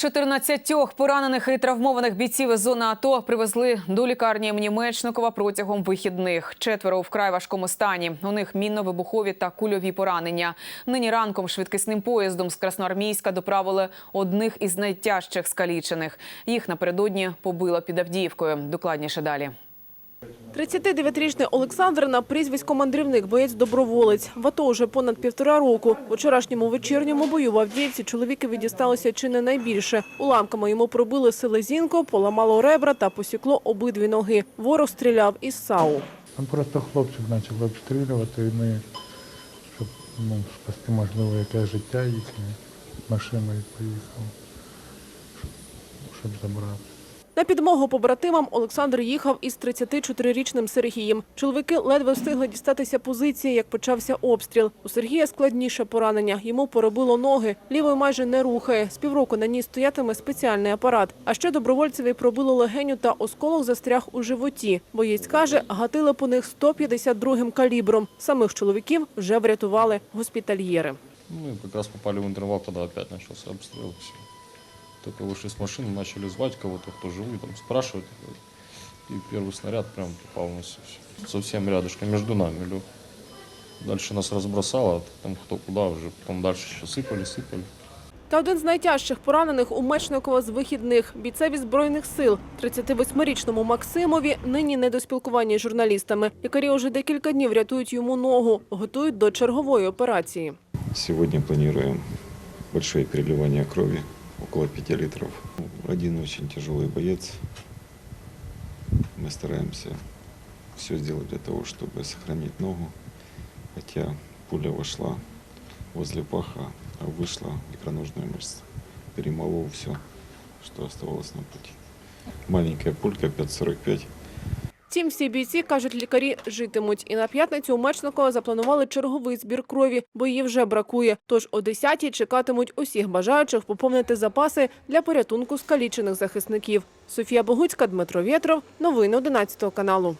14 поранених і травмованих бійців із зони АТО привезли до лікарні імені Мечникова протягом вихідних. Четверо вкрай важкому стані. У них мінно-вибухові та кульові поранення. Нині ранком швидкісним поїздом з Красноармійська доправили одних із найтяжчих скалічених. Їх напередодні побило під Авдіївкою. Докладніше далі. 39-річний Олександр на прізвисько мандрівник, боєць-доброволець. В АТО вже понад півтора року. У вчорашньому вечірньому бою в Авдіївці чоловікові дісталося чи не найбільше. Уламками йому пробили селезінко, поламало ребра та посікло обидві ноги. Ворог стріляв із САУ. Там просто хлопчик почав обстрілювати, і ми, щоб ну, спасти, можливо, якесь життя їхнє, машиною поїхав, щоб, щоб забрати. На підмогу побратимам Олександр їхав із 34-річним Сергієм. Чоловіки ледве встигли дістатися позиції, як почався обстріл. У Сергія складніше поранення. Йому поробило ноги. Лівою майже не рухає. З півроку на ній стоятиме спеціальний апарат. А ще добровольцеві пробило легеню та осколок застряг у животі. Боєць каже, гатили по них 152-м калібром. Самих чоловіків вже врятували госпітальєри. Мы как раз попали в интервал, когда опять начался обстрел. Только вышли с машины, начали звать кого-то, кто живой, там спрашивать. И первый снаряд прям попал у нас совсем рядышком, между нами лег. Дальше нас разбросало, там кто куда уже, потом дальше еще сыпали, сыпали. Та один з найтяжчих поранених у Мечникова з вихідних – бійцеві Збройних сил. 38-річному Максимові нині не до спілкування з журналістами. Лікарі уже декілька днів рятують йому ногу, готують до чергової операції. Сегодня планируем большое переливание крови, Около 5 литров. Один очень тяжелый боец. Мы стараемся все сделать для того, чтобы сохранить ногу. Хотя пуля вошла возле паха, а вышла в икроножную мышцу. Перемолол все, что оставалось на пути. Маленькая пулька 5,45. Втім, всі бійці, кажуть лікарі, житимуть. І на п'ятницю у Мечникова запланували черговий збір крові, бо її вже бракує. Тож о 10-й чекатимуть усіх бажаючих поповнити запаси для порятунку скалічених захисників. Софія Богуцька, Дмитро Вєтров. Новини 11 каналу.